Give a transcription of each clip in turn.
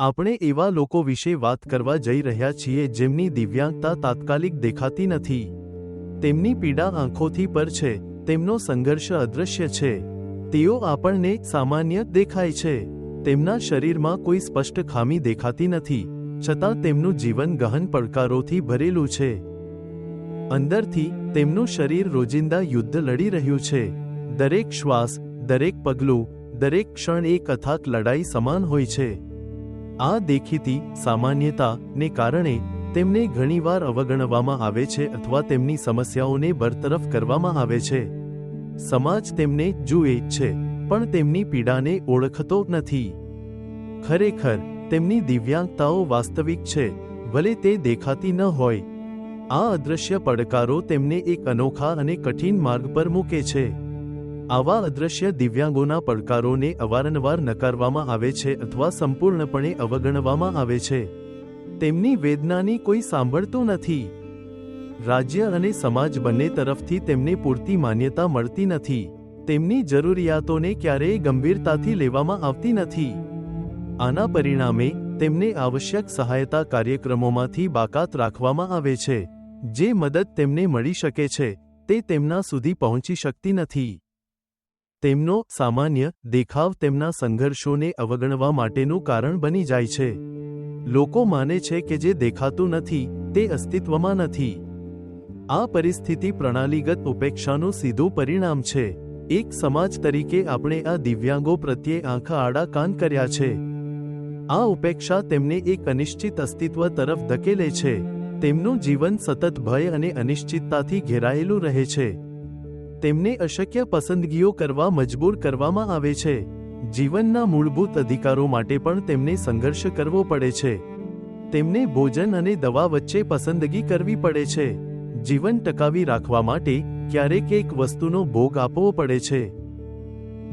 આપણે એવા લોકો વિશે વાત કરવા જઈ રહ્યા છીએ જેમની દિવ્યાંગતા તાત્કાલિક દેખાતી નથી. તેમની પીડા આંખોથી પર છે, તેમનો સંઘર્ષ અદૃશ્ય છે. તેઓ આપણને સામાન્ય દેખાય છે. તેમના શરીરમાં કોઈ સ્પષ્ટ ખામી દેખાતી નથી, છતાં તેમનું જીવન ગહન પડકારોથી ભરેલું છે. અંદરથી, તેમનું શરીર રોજિંદા યુદ્ધ લડી રહ્યું છે. દરેક શ્વાસ, દરેક પગલું, દરેક ક્ષણ એક અથાક લડાઈ સમાન હોય છે. આ દેખીતી સામાન્યતાને કારણે તેમને ઘણીવાર અવગણવામાં આવે છે અથવા તેમની સમસ્યાઓને બરતરફ કરવામાં આવે છે. સમાજ તેમને જુએ છે, પણ તેમની પીડાને ઓળખતો નથી. ખરેખર, તેમની દિવ્યાંગતાઓ વાસ્તવિક છે, ભલે તે દેખાતી ન હોય. આ અદૃશ્ય પડકારો તેમને એક અનોખા અને કઠિન માર્ગ પર મૂકે છે. આવા અદૃશ્ય દિવ્યાંગોના પડકારોને અવારનવાર નકારવામાં આવે છે અથવા સંપૂર્ણપણે અવગણવામાં આવે છે. તેમની વેદનાની કોઈ સાંભળતું નથી. રાજ્ય અને સમાજ બંને તરફથી તેમને પૂરતી માન્યતા મળતી નથી. તેમની જરૂરિયાતોને ક્યારેય ગંભીરતાથી લેવામાં આવતી નથી. આના પરિણામે, તેમને આવશ્યક સહાયતા કાર્યક્રમોમાંથી બાકાત રાખવામાં આવે છે. જે મદદ તેમને મળી શકે છે, તે તેમના સુધી પહોંચી શકતી નથી. તેમનો સામાન્ય દેખાવ તેમના સંઘર્ષોને અવગણવા માટેનું કારણ બની જાય છે. લોકો માને છે કે જે દેખાતું નથી, તે અસ્તિત્વમાં નથી. આ પરિસ્થિતિ પ્રણાલીગત ઉપેક્ષાનું સીધું પરિણામ છે. એક સમાજ તરીકે આપણે આ દિવ્યાંગો પ્રત્યે આંખા આડા કાન કર્યા છે. આ ઉપેક્ષા તેમને એક અનિશ્ચિત અસ્તિત્વ તરફ ધકેલે છે. તેમનું જીવન સતત ભય અને અનિશ્ચિતતાથી ઘેરાયેલું રહે છે. તેમને અશક્ય પસંદગીઓ કરવા મજબૂર કરવામાં આવે છે. જીવનના મૂળભૂત અધિકારો માટે પણ તેમને સંઘર્ષ કરવો પડે છે. તેમને ભોજન અને દવા વચ્ચે પસંદગી કરવી પડે છે. જીવન ટકાવી રાખવા માટે ક્યારેક એક વસ્તુનો ભોગ આપવો પડે છે.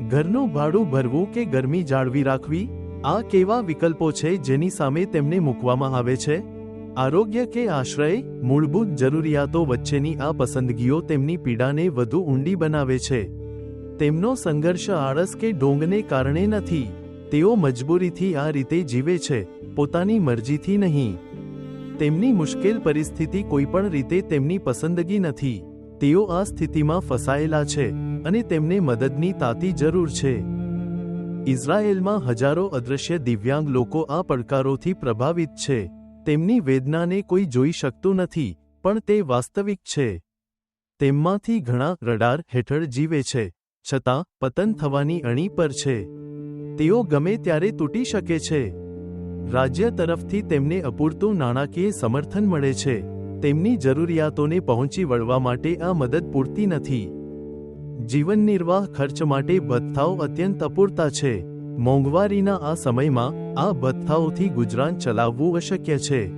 ઘરનું ભાડું ભરવું કે ગરમી જાળવી રાખવી, આ કેવા વિકલ્પો છે જેની સામે તેમને મૂકવામાં આવે છે? આરોગ્ય કે આશ્રય? મૂળભૂત જરૂરિયાતો વચ્ચેની આ પસંદગીઓ તેમની પીડાને વધુ ઊંડી બનાવે છે. તેમનો સંઘર્ષ આળસ કે ઢોંગને કારણે નથી. તેઓ મજબૂરીથી આ રીતે જીવે છે, પોતાની મરજીથી નહીં. તેમની મુશ્કેલ પરિસ્થિતિ કોઈપણ રીતે તેમની પસંદગી નથી. તેઓ આ સ્થિતિમાં ફસાયેલા છે અને તેમને મદદની તાતી જરૂર છે. ઇઝરાયેલમાં હજારો અદૃશ્ય દિવ્યાંગ લોકો આ પડકારોથી પ્રભાવિત છે. તેમની વેદનાને કોઈ જોઈ શકતું નથી, પણ તે વાસ્તવિક છે. તેમમાંથી ઘણા રડાર હેઠળ જીવે છે, છતાં પતન થવાની અણી પર છે. તેઓ ગમે ત્યારે તૂટી શકે છે. રાજ્ય તરફથી તેમને અપૂરતું નાણાકીય સમર્થન મળે છે. તેમની જરૂરિયાતોને પહોંચી વળવા માટે આ મદદ પૂરતી નથી. જીવન નિર્વાહ ખર્ચ માટે ભથ્થાઓ અત્યંત અપૂરતા છે. મોંઘવારીના આ સમયમાં આ ભથ્થાઓથી ગુજરાન ચલાવવું અશક્ય છે.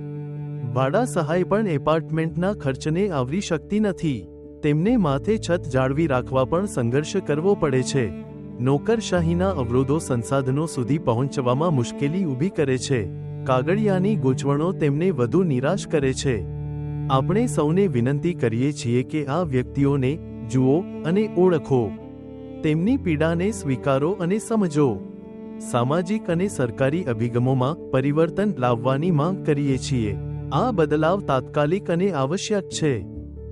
ભાડા સહાય પણ એપાર્ટમેન્ટના ખર્ચને આવરી શકતી નથી. તેમને માથે છત જાળવી રાખવા પણ સંઘર્ષ કરવો પડે છે. નોકરશાહીના અવરોધો સંસાધનો સુધી પહોંચવામાં મુશ્કેલી ઊભી કરે છે. કાગળિયાની ગૂંચવણો તેમને વધુ નિરાશ કરે છે. આપણે સૌને વિનંતી કરીએ છીએ કે આ વ્યક્તિઓને જુઓ અને ઓળખો. તેમની પીડાને સ્વીકારો અને સમજો. સામાજિક અને સરકારી અભિગમોમાં પરિવર્તન લાવવાની માંગ કરીએ છીએ. આ બદલાવ તાત્કાલિક અને આવશ્યક છે.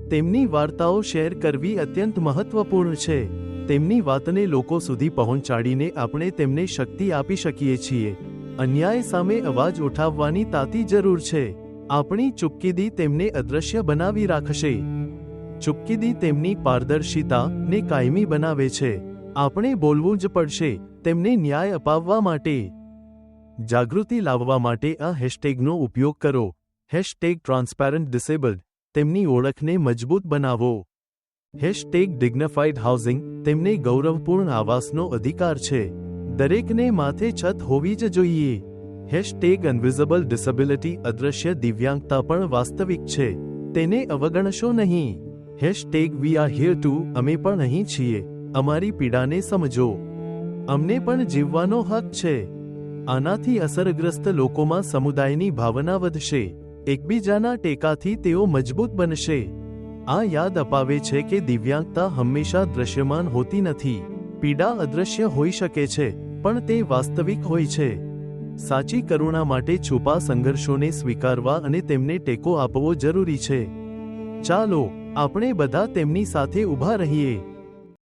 તેમની વાર્તાઓ શેર કરવી અત્યંત મહત્વપૂર્ણ છે. તેમની વાતને લોકો સુધી પહોંચાડીને આપણે તેમને શક્તિ આપી શકીએ છીએ. અન્યાય સામે અવાજ ઉઠાવવાની તાતી જરૂર છે. આપણી ચૂપકીદી તેમને અદૃશ્ય બનાવી રાખશે. ચૂપકીદી તેમની પારદર્શિતા ને કાયમી બનાવે છે. આપણે બોલવું જ પડશે, તેમને ન્યાય અપાવવા માટે. જાગૃતિ લાવવા માટે આ હેશટેગનો ઉપયોગ કરો. હેશટેગ ટ્રાન્સપેરન્ટ ડિસેબલ્ડ, તેમની ઓળખને મજબૂત બનાવો. હેશટેગ ડિગ્નિફાઈડ હાઉસિંગ, તેમને ગૌરવપૂર્ણ આવાસનો અધિકાર છે. દરેકને માથે છત હોવી જ જોઈએ. હેશટેગ અનવિઝિબલ ડિસેબિલિટી અદૃશ્ય દિવ્યાંગતા પણ વાસ્તવિક છે. તેને અવગણશો નહીં. Hashtag we are here too અમે પણ અહીં છીએ. અમારી પીડાને સમજો. અમને પણ જીવવાનો હક છે. આનાથી અસરગ્રસ્ત લોકોમાં સમુદાયની ભાવના વધશે. એકબીજાના ટેકાથી તેઓ મજબૂત બનશે. આ યાદ અપાવે છે કે દિવ્યાંગતા હંમેશા દ્રશ્યમાન હોતી નથી. પીડા અદૃશ્ય હોઈ શકે છે, પણ તે વાસ્તવિક હોય છે. સાચી કરુણા માટે છુપા સંઘર્ષોને સ્વીકારવા અને તેમને ટેકો આપવો જરૂરી છે. ચાલો, આપણે બધા તેમની સાથે ઊભા રહીએ.